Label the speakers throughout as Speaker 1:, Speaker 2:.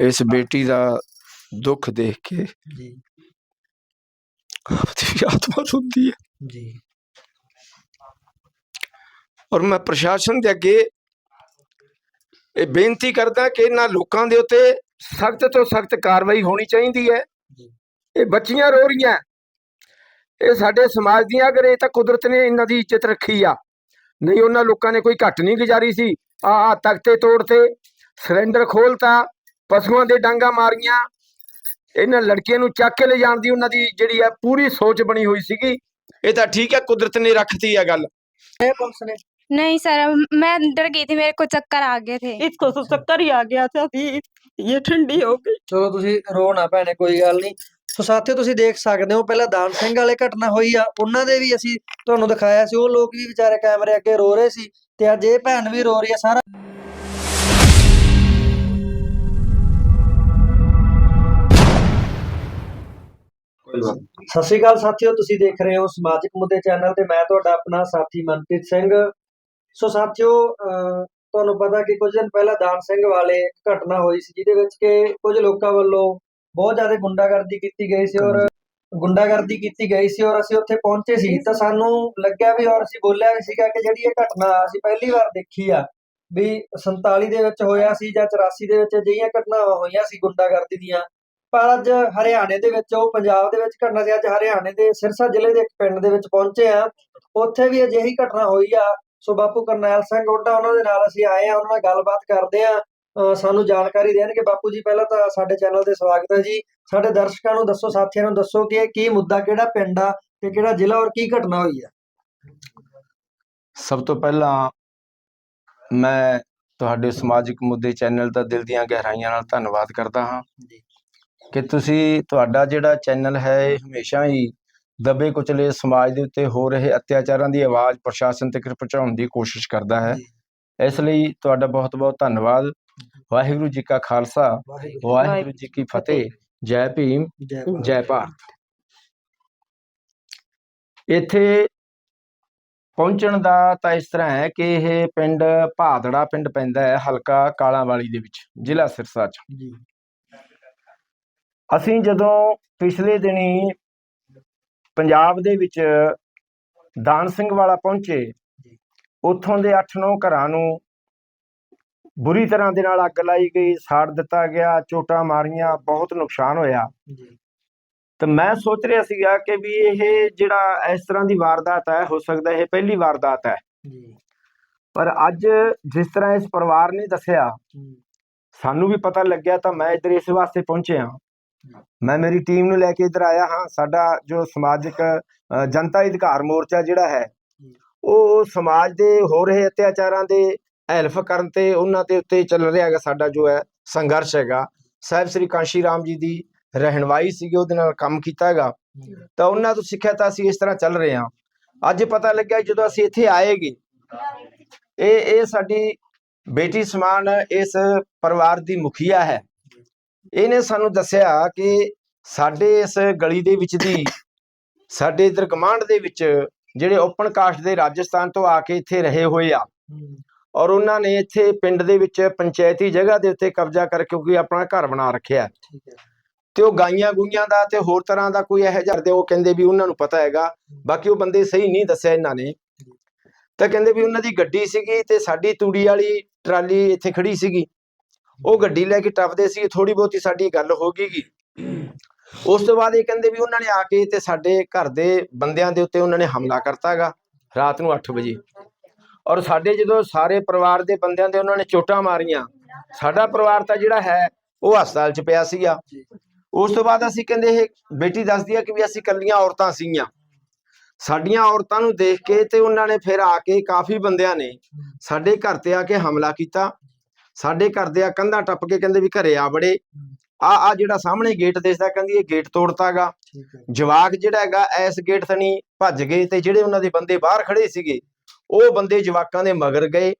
Speaker 1: ਇਸ ਬੇਟੀ ਦਾ ਦੁੱਖ ਦੇਖ ਕੇ
Speaker 2: ਜੀ।
Speaker 1: ਆਪਦੀ ਆਤਮਾ ਰੋਂਦੀ ਹੈ।
Speaker 2: ਜੀ।
Speaker 1: ਔਰ ਮੈਂ ਪ੍ਰਸ਼ਾਸਨ ਦੇ ਅੱਗੇ ਇਹ ਬੇਨਤੀ ਕਰਦਾ ਕਿ ਇਹਨਾਂ ਲੋਕਾਂ ਦੇ ਉੱਤੇ ਸਖਤ ਤੋਂ ਸਖਤ ਕਾਰਵਾਈ ਹੋਣੀ ਚਾਹੀਦੀ ਹੈ।
Speaker 2: ਜੀ।
Speaker 1: ਇਹ ਬੱਚੀਆਂ ਰੋ ਰਹੀਆਂ। ਇਹ ਸਾਡੇ ਸਮਾਜ ਦੀਆਂ ਅਗਰ ਇਹ ਤਾਂ ਕੁਦਰਤ ਨੇ ਇਹਨਾਂ ਦੀ ਇੱਜ਼ਤ ਰੱਖੀ ਆ ਨਹੀਂ ਉਹਨਾਂ ਲੋਕਾਂ ਨੇ ਕੋਈ ਘੱਟ ਨਹੀਂ ਗੁਜ਼ਾਰੀ ਸੀ। ਆ ਆ ਤਖਤੇ ਤੋੜਤੇ ਸਿਲੰਡਰ ਖੋਲਤਾ ਪਸ਼ੂਆਂ ਦੇ ਡਾਂਗਾ ਮਾਰੀਆਂ ਇਹਨਾਂ ਲੜਕੀਆਂ ਨੂੰ ਚੱਕ ਕੇ ਲੈ ਜਾਣ ਦੀ ਉਹਨਾਂ ਦੀ ਜਿਹੜੀ ਆ ਪੂਰੀ ਸੋਚ ਬਣੀ ਹੋਈ ਸੀਗੀ ਇਹ ਤਾਂ ਠੀਕ ਹੈ ਕੁਦਰਤ ਨੇ ਰੱਖਤੀ ਆ ਗੱਲ
Speaker 2: ਇਹ ਪੁਲਿਸ ਨੇ
Speaker 3: नहीं सर मैं अंदर गई थी मेरे को चक्कर आ गए थे
Speaker 4: इसको तो चक्कर ही आ गया था अभी ये ठंडी हो गई
Speaker 2: ਚਲੋ ਤੁਸੀਂ ਰੋ ਨਾ ਭੈਣੇ ਕੋਈ ਗੱਲ ਨਹੀਂ ਸੋ ਸਾਥੀਓ ਤੁਸੀਂ ਦੇਖ ਸਕਦੇ ਹੋ ਪਹਿਲਾਂ ਦਾਨ ਸਿੰਘ ਵਾਲੇ ਘਟਨਾ ਹੋਈ ਆ ਉਹਨਾਂ ਦੇ ਵੀ ਅਸੀਂ ਤੁਹਾਨੂੰ ਦਿਖਾਇਆ ਸੀ ਉਹ ਲੋਕ ਵੀ ਵਿਚਾਰੇ ਕੈਮਰੇ ਅੱਗੇ ਰੋ ਰਹੇ ਸੀ ਤੇ ਅੱਜ ਇਹ ਭੈਣ ਵੀ ਰੋ ਰਹੀ ਆ ਸਾਰਾ ਸਤਿ ਸ਼੍ਰੀ ਅਕਾਲ ਸਾਥੀਓ, ਤੁਸੀਂ ਦੇਖ ਰਹੇ ਹੋ ਸਮਾਜਿਕ ਮੁੱਦੇ ਚੈਨਲ ਤੇ ਮੈਂ ਤੁਹਾਡਾ ਆਪਣਾ ਸਾਥੀ ਮਨਪ੍ਰੀਤ ਸਿੰਘ। ਸੋ ਸਾਥੀਓ ਤੁਹਾਨੂੰ ਪਤਾ ਕਿ ਕੁਝ ਦਿਨ ਪਹਿਲਾਂ ਦਾਨ ਸਿੰਘ ਵਾਲੇ ਘਟਨਾ ਹੋਈ ਸੀ ਜਿਹਦੇ ਵਿੱਚ ਕਿ ਕੁਝ ਲੋਕਾਂ ਵੱਲੋਂ ਬਹੁਤ ਜ਼ਿਆਦਾ ਗੁੰਡਾਗਰਦੀ ਕੀਤੀ ਗਈ ਸੀ ਔਰ ਗੁੰਡਾਗਰਦੀ ਕੀਤੀ ਗਈ ਸੀ ਔਰ ਅਸੀਂ ਉੱਥੇ ਪਹੁੰਚੇ ਸੀ ਤਾਂ ਸਾਨੂੰ ਲੱਗਿਆ ਵੀ ਔਰ ਅਸੀਂ ਬੋਲਿਆ ਵੀ ਸੀਗਾ ਕਿ ਜਿਹੜੀ ਇਹ ਘਟਨਾ ਅਸੀਂ ਪਹਿਲੀ ਵਾਰ ਦੇਖੀ ਆ, ਵੀ 47 ਦੇ ਵਿੱਚ ਹੋਇਆ ਸੀ ਜਾਂ 84 ਦੇ ਵਿੱਚ ਅਜਿਹੀਆਂ ਘਟਨਾਵਾਂ ਹੋਈਆਂ ਸੀ ਗੁੰਡਾਗਰਦੀ ਦੀਆਂ ਪਰ ਅੱਜ ਹਰਿਆਣੇ ਦੇ ਵਿੱਚ ਉਹ ਪੰਜਾਬ ਦੇ ਵਿੱਚ ਘਟਨਾ ਸੀ। ਅੱਜ ਹਰਿਆਣੇ ਦੇ ਸਿਰਸਾ ਜ਼ਿਲ੍ਹੇ ਦੇ ਇੱਕ ਪਿੰਡ ਦੇ ਵਿੱਚ ਪਹੁੰਚੇ ਆ ਉੱਥੇ ਵੀ ਅਜਿਹੀ ਘਟਨਾ ਹੋਈ ਆ। ਸੋ ਬਾਪੂ ਕਰਨੈਲ ਸਿੰਘ ਓਡਾ ਉਹਨਾਂ ਦੇ ਨਾਲ ਅਸੀਂ ਆਏ ਆ ਉਹਨਾਂ ਨਾਲ ਗੱਲਬਾਤ ਕਰਦੇ ਆ ਸਾਨੂੰ ਜਾਣਕਾਰੀ ਦੇਣਗੇ। ਬਾਪੂ ਜੀ ਪਹਿਲਾਂ ਤਾਂ ਸਾਡੇ ਚੈਨਲ ਤੇ ਸਵਾਗਤ ਹੈ ਜੀ। ਸਾਡੇ ਦਰਸ਼ਕਾਂ ਨੂੰ ਦੱਸੋ ਸਾਥੀਆਂ ਨੂੰ ਦੱਸੋ ਕਿ ਕੀ ਮੁੱਦਾ ਕਿਹੜਾ ਪਿੰਡ ਆ ਤੇ ਕਿਹੜਾ ਜ਼ਿਲ੍ਹਾ ਔਰ ਕੀ ਘਟਨਾ ਹੋਈ ਆ?
Speaker 1: ਸਭ ਤੋਂ ਪਹਿਲਾਂ ਮੈਂ ਤੁਹਾਡੇ ਸਮਾਜਿਕ ਮੁੱਦੇ ਚੈਨਲ ਦਾ ਦਿਲ ਦੀਆਂ ਗਹਿਰਾਈਆਂ ਨਾਲ ਧੰਨਵਾਦ ਕਰਦਾ ਹਾਂ।
Speaker 2: ਜੀ।
Speaker 1: ਕਿ ਤੁਸੀਂ ਤੁਹਾਡਾ ਜਿਹੜਾ ਚੈਨਲ ਹੈ ਇਹ ਹਮੇਸ਼ਾ ਹੀ ਦਬੇ ਕੁਚਲੇ ਸਮਾਜ ਦੇ ਉੱਤੇ ਹੋ ਰਹੇ ਅਤਿਆਚਾਰਾਂ ਦੀ ਆਵਾਜ਼ ਪ੍ਰਸ਼ਾਸਨ ਤੱਕ ਪਹੁੰਚਾਉਣ ਦੀ ਕੋਸ਼ਿਸ਼ ਕਰਦਾ ਹੈ। ਇਸ ਲਈ ਤੁਹਾਡਾ ਬਹੁਤ-ਬਹੁਤ ਧੰਨਵਾਦ। ਵਾਹਿਗੁਰੂ ਜੀ ਕਾ ਖਾਲਸਾ
Speaker 2: ਵਾਹਿਗੁਰੂ
Speaker 1: ਜੀ ਕੀ ਫਤਿਹ। ਜੈ ਭੀਮ
Speaker 2: ਜੈ ਭਾਰਤ।
Speaker 1: ਇੱਥੇ ਪਹੁੰਚਣ ਦਾ ਤਾਂ ਇਸ ਤਰ੍ਹਾਂ ਹੈ ਕਿ ਇਹ ਪਿੰਡ ਭਾਦੜਾ ਪਿੰਡ ਪੈਂਦਾ ਹੈ ਹਲਕਾ ਕਾਲਾਂਵਾਲੀ ਦੇ ਵਿੱਚ ਜ਼ਿਲ੍ਹਾ ਸਿਰਸਾ 'ਚ।
Speaker 2: ਜੀ।
Speaker 1: ਅਸੀਂ ਜਦੋਂ ਪਿਛਲੇ ਦਿਨੀ ਪੰਜਾਬ ਦੇ ਵਿੱਚ ਦਾਨ ਸਿੰਘ ਵਾਲਾ ਪਹੁੰਚੇ ਉੱਥੋਂ ਦੇ 8-9 ਘਰਾਂ ਨੂੰ ਬੁਰੀ ਤਰ੍ਹਾਂ ਦੇ ਨਾਲ ਅੱਗ ਲਾਈ ਗਈ ਸਾੜ ਦਿੱਤਾ ਗਿਆ ਚੋਟਾਂ ਮਾਰੀਆਂ ਬਹੁਤ ਨੁਕਸਾਨ ਹੋਇਆ। ਤੇ ਮੈਂ ਸੋਚ ਰਿਹਾ ਸੀਗਾ ਕਿ ਵੀ ਇਹ ਜਿਹੜਾ ਇਸ ਤਰ੍ਹਾਂ ਦੀ ਵਾਰਦਾਤ ਹੈ ਹੋ ਸਕਦਾ ਇਹ ਪਹਿਲੀ ਵਾਰਦਾਤ ਹੈ। ਪਰ ਅੱਜ ਜਿਸ ਤਰ੍ਹਾਂ ਇਸ ਪਰਿਵਾਰ ਨੇ ਦੱਸਿਆ ਸਾਨੂੰ ਵੀ ਪਤਾ ਲੱਗਿਆ ਤਾਂ ਮੈਂ ਇੱਧਰ ਇਸ ਵਾਸਤੇ ਪਹੁੰਚਿਆ। ਮੈਂ ਮੇਰੀ ਟੀਮ ਨੂੰ ਲੈ ਕੇ ਇੱਧਰ ਆਇਆ ਹਾਂ। ਸਾਡਾ ਜੋ ਸਮਾਜਿਕ ਜਨਤਾ ਅਧਿਕਾਰ ਮੋਰਚਾ ਜਿਹੜਾ ਹੈ, ਉਹ ਸਮਾਜ ਦੇ ਹੋ ਰਹੇ ਅਤਿਆਚਾਰਾਂ ਦੇ ਹੈਲਪ ਕਰਨ ਤੇ ਉਹਨਾਂ ਦੇ ਉੱਤੇ ਚੱਲ ਰਿਹਾ ਹੈਗਾ ਸਾਡਾ ਜੋ ਹੈ ਸੰਘਰਸ਼ ਹੈਗਾ। ਸਾਹਿਬ ਸ੍ਰੀ ਕਾਂਸ਼ੀ ਰਾਮ ਜੀ ਦੀ ਰਹਿਣਵਾਈ ਸੀਗੀ, ਉਹਦੇ ਨਾਲ ਕੰਮ ਕੀਤਾ ਹੈਗਾ। ਤਾਂ ਉਹਨਾਂ ਤੋਂ ਸਿੱਖਿਆ ਤਾਂ ਅਸੀਂ ਇਸ ਤਰ੍ਹਾਂ ਚੱਲ ਰਹੇ ਹਾਂ। ਅੱਜ ਪਤਾ ਲੱਗਿਆ ਜਦੋਂ ਅਸੀਂ ਇੱਥੇ ਆਏਗੇ ਇਹ ਇਹ ਸਾਡੀ ਬੇਟੀ ਸਮਾਨ ਇਸ ਪਰਿਵਾਰ ਦੀ ਮੁਖੀਆ ਹੈ। ਇਹਨੇ ਸਾਨੂੰ ਦੱਸਿਆ ਕਿ ਸਾਡੇ ਇਸ ਗਲੀ ਦੇ ਵਿੱਚ ਦੀ ਸਾਡੇ ਇਧਰ ਕਮਾਂਡ ਦੇ ਵਿੱਚ ਜਿਹੜੇ ਓਪਨ ਕਾਸਟ ਦੇ ਰਾਜਸਥਾਨ ਤੋਂ ਆ ਕੇ ਇੱਥੇ ਰਹੇ ਹੋਏ ਆ। ਔਰ ਉਹਨਾਂ ਨੇ ਇੱਥੇ ਪਿੰਡ ਦੇ ਵਿੱਚ ਪੰਚਾਇਤੀ ਜਗ੍ਹਾ ਦੇ ਉੱਤੇ ਕਬਜ਼ਾ ਕਰਕੇ ਕੋਈ ਆਪਣਾ ਘਰ ਬਣਾ ਰੱਖਿਆ ਤੇ ਉਹ ਗਾਈਆਂ ਗੁਈਆਂ ਦਾ ਤੇ ਹੋਰ ਤਰ੍ਹਾਂ ਦਾ ਕੋਈ ਇਹੋ ਜਿਹਾ ਦੇ ਉਹ ਕਹਿੰਦੇ ਵੀ ਉਹਨਾਂ ਨੂੰ ਪਤਾ ਹੈਗਾ ਬਾਕੀ ਉਹ ਬੰਦੇ ਸਹੀ ਨਹੀਂ ਦੱਸਿਆ ਇਹਨਾਂ ਨੇ। ਤਾਂ ਕਹਿੰਦੇ ਵੀ ਉਹਨਾਂ ਦੀ ਗੱਡੀ ਸੀਗੀ ਤੇ ਸਾਡੀ ਤੂੜੀ ਵਾਲੀ ਟਰਾਲੀ ਇੱਥੇ ਖੜੀ ਸੀਗੀ। ਉਹ ਗੱਡੀ ਲੈ ਕੇ ਟੱਪਦੇ ਸੀ ਥੋੜੀ ਬਹੁਤੀ ਸਾਡੀ ਗੱਲ ਹੋ ਗਈ ਉਸ ਤੋਂ ਬਾਅਦ ਇਹ ਕਹਿੰਦੇ ਵੀ ਉਹਨਾਂ ਨੇ ਆ ਕੇ ਤੇ ਸਾਡੇ ਘਰ ਦੇ ਬੰਦਿਆਂ ਦੇ ਉੱਤੇ ਉਹਨਾਂ ਨੇ ਹਮਲਾ ਕਰਤਾਗਾ ਰਾਤ ਨੂੰ 8 ਵਜੇ। ਔਰ ਸਾਡੇ ਜਦੋਂ ਸਾਰੇ ਪਰਿਵਾਰ ਦੇ ਬੰਦਿਆਂ ਦੇ ਉਹਨਾਂ ਨੇ ਚੋਟਾਂ ਮਾਰੀਆਂ, ਸਾਡਾ ਪਰਿਵਾਰ ਤਾਂ ਜਿਹੜਾ ਹੈ, ਉਹ ਹਸਪਤਾਲ 'ਚ ਪਿਆ ਸੀਗਾ। ਉਸ ਤੋਂ ਬਾਅਦ ਅਸੀਂ ਕਹਿੰਦੇ ਇਹ ਬੇਟੀ ਦੱਸਦੀ ਆ ਕਿ ਵੀ ਅਸੀਂ ਕੱਲੀਆਂ ਔਰਤਾਂ ਸੀਗੀਆਂ। ਸਾਡੀਆਂ ਔਰਤਾਂ ਨੂੰ ਦੇਖ ਕੇ ਤੇ ਉਹਨਾਂ ਨੇ ਫਿਰ ਆ ਕੇ ਕਾਫੀ ਬੰਦਿਆਂ ਨੇ ਸਾਡੇ ਘਰ ਤੇ ਆ ਕੇ ਹਮਲਾ ਕੀਤਾ। ਸਾਡੇ ਘਰ ਦੇ ਆ ਕੰਧਾਂ ਟੱਪ ਕੇ ਕਹਿੰਦੇ ਵੀ ਘਰੇ ਆ ਬੜੇ ਆ ਆ ਜਿਹੜਾ ਸਾਹਮਣੇ ਗੇਟ ਦਿਸਦਾ ਕਹਿੰਦੀ ਇਹ ਗੇਟ ਤੋੜਤਾਗਾ ਜਵਾਕ ਜਿਹੜਾ ਹੈਗਾ ਐਸ ਗੇਟ ਥਣੀ ਭੱਜ ਗਏ ਤੇ ਜਿਹੜੇ ਉਹਨਾਂ ਦੇ ਬੰਦੇ ਬਾਹਰ ਖੜੇ ਸੀਗੇ ਉਹ ਬੰਦੇ ਜਵਾਕਾਂ ਦੇ ਮਗਰ ਗਏ।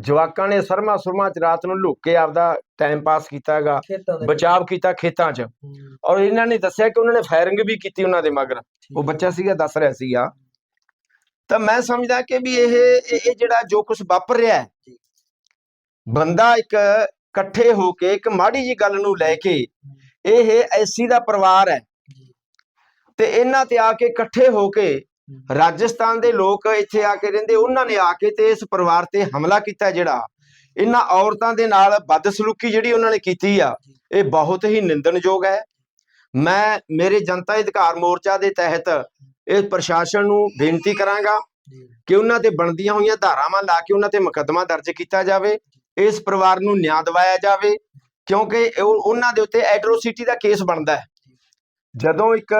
Speaker 1: ਜਵਾਕਾਂ ਨੇ ਸਰਮਾ ਸੁਰਮਾ ਚ ਰਾਤ ਨੂੰ ਲੁੱਕ ਕੇ ਆਪਦਾ ਟਾਈਮ ਪਾਸ ਕੀਤਾ
Speaker 2: ਦੇ
Speaker 1: ਬਚਾਵ ਕੀਤਾ ਖੇਤਾਂ 'ਚ। ਔਰ ਇਹਨਾਂ ਨੇ ਦੱਸਿਆ ਕਿ ਉਹਨਾਂ ਨੇ ਫਾਇਰਿੰਗ ਵੀ ਕੀਤੀ ਉਹਨਾਂ ਦੇ ਮਗਰ। ਉਹ। ਬੱਚਾ ਸੀਗਾ ਦੱਸ ਰਿਹਾ ਸੀਗਾ। ਤਾਂ ਮੈਂ ਸਮਝਦਾ ਕਿ ਵੀ ਇਹ ਇਹ ਜਿਹੜਾ ਜੋ ਕੁਝ ਵਾਪਰ ਰਿਹਾ ਹੈ। ਬੰਦਾ ਇੱਕ ਇਕੱਠੇ ਹੋ ਕੇ ਇੱਕ ਮਾੜੀ ਜੀ ਗੱਲ ਨੂੰ ਲੈ ਕੇ ਇਹ ਐਸੀ ਦਾ ਪਰਿਵਾਰ ਹੈ। ਤੇ ਇਹਨਾਂ ਤੇ ਆ ਕੇ ਇਕੱਠੇ ਹੋ ਕੇ ਰਾਜਸਥਾਨ ਦੇ ਲੋਕ ਇੱਥੇ ਆ ਕੇ ਰਹਿੰਦੇ, ਉਹਨਾਂ ਨੇ ਆ ਕੇ ਤੇ ਇਸ ਪਰਿਵਾਰ ਤੇ ਹਮਲਾ ਕੀਤਾ ਜਿਹੜਾ। ਇਹਨਾਂ ਔਰਤਾਂ ਦੇ ਨਾਲ ਬਦਸਲੂਕੀ ਜਿਹੜੀ ਉਹਨਾਂ ਨੇ ਕੀਤੀ ਆ, ਇਹ ਬਹੁਤ ਹੀ ਨਿੰਦਣਯੋਗ ਹੈ। ਮੈਂ, ਮੇਰੇ ਜਨਤਾ ਅਧਿਕਾਰ ਮੋਰਚਾ ਦੇ ਤਹਿਤ ਇਹ ਪ੍ਰਸ਼ਾਸਨ ਨੂੰ ਬੇਨਤੀ ਕਰਾਂਗਾ ਕਿ ਉਹਨਾਂ ਤੇ ਬਣਦੀਆਂ ਹੋਈਆਂ ਧਾਰਾਵਾਂ ਲਾ ਕੇ ਉਹਨਾਂ ਤੇ ਮੁਕੱਦਮਾ ਦਰਜ ਕੀਤਾ ਜਾਵੇ। ਇਸ ਪਰਿਵਾਰ ਨੂੰ ਨਿਆਂ ਦਿਵਾਇਆ ਜਾਵੇ ਕਿਉਂਕਿ ਉਹ- ਉਹਨਾਂ ਦੇ ਉੱਤੇ ਐਟਰੋਸਿਟੀ ਦਾ ਕੇਸ ਬਣਦਾ ਹੈ। ਜਦੋਂ ਇੱਕ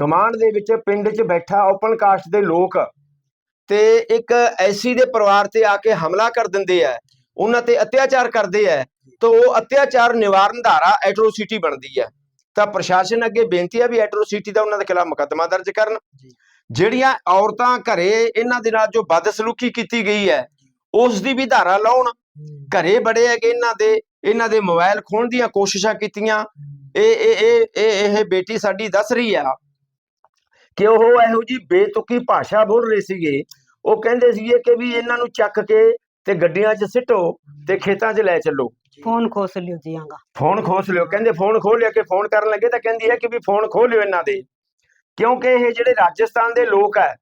Speaker 1: ਗਮਾਂਡ ਦੇ ਵਿੱਚ ਪਿੰਡ 'ਚ ਬੈਠਾ ਓਪਨ ਕਾਸਟ ਦੇ ਲੋਕ ਤੇ ਇੱਕ ਐਸੀ ਦੇ ਪਰਿਵਾਰ ਤੇ ਆ ਕੇ ਹਮਲਾ ਕਰ ਦਿੰਦੇ ਆ ਉਹਨਾਂ ਤੇ ਅਤਿਆਚਾਰ ਕਰਦੇ ਆ ਤਾਂ ਉਹ ਅਤਿਆਚਾਰ ਨਿਵਾਰਨ ਧਾਰਾ ਐਟਰੋਸਿਟੀ ਬਣਦੀ ਹੈ ਤਾਂ ਪ੍ਰਸ਼ਾਸਨ ਅੱਗੇ ਬੇਨਤੀ ਹੈ ਵੀ ਐਟਰੋਸਿਟੀ ਦਾ ਉਹਨਾਂ ਦੇ ਖਿਲਾਫ ਮੁਕੱਦਮਾ ਦਰਜ ਕਰਨ। ਜਿਹੜੀਆਂ ਔਰਤਾਂ ਘਰੇ ਇਹਨਾਂ ਦੇ ਨਾਲ ਜੋ ਬਦਸਲੂਕੀ ਕੀਤੀ ਗਈ ਹੈ ਉਸ ਦੀ ਵੀ ਧਾਰਾ ਲਾਉਣ। ਘਰੇ ਬੜੇ ਹੈਗੇ ਇਹਨਾਂ ਦੇ ਇਹਨਾਂ ਦੇ ਮੋਬਾਈਲ ਖੋਣ ਦੀਆਂ ਕੋਸ਼ਿਸ਼ਾਂ ਕੀਤੀਆਂ। ਇਹ ਇਹ ਇਹ ਇਹ ਇਹ ਬੇਟੀ ਸਾਡੀ ਦੱਸ ਰਹੀ ਆ ਕਿ ਉਹ ਇਹੋ ਜੀ ਬੇਤੁਕੀ ਭਾਸ਼ਾ ਬੋਲ ਰਹੇ ਸੀਗੇ। ਉਹ ਕਹਿੰਦੇ ਸੀਗੇ ਕਿ ਵੀ ਇਹਨਾਂ ਨੂੰ ਚੱਕ ਕੇ ਤੇ ਗੱਡੀਆਂ 'ਚ ਸਿੱਟੋ ਤੇ ਖੇਤਾਂ 'ਚ ਲੈ ਚੱਲੋ।
Speaker 5: ਫੋਨ ਖੋਸ ਲਿਓ ਜੀ ਆਂਗਾ।
Speaker 1: ਫੋਨ ਖੋਸ ਲਿਓ। ਕਹਿੰਦੇ ਫੋਨ ਖੋਲ ਲਿਆ ਕਿ ਫੋਨ ਕਰਨ ਲੱਗੇ ਤਾਂ ਕਹਿੰਦੀ ਹੈ ਕਿ ਵੀ ਫੋਨ ਖੋਲ ਲਿਓ ਇਹਨਾਂ ਦੇ। ਕਿਉਂਕਿ ਇਹ ਜਿਹੜੇ ਰਾਜਸਥਾਨ ਦੇ ਲੋਕ ਹੈ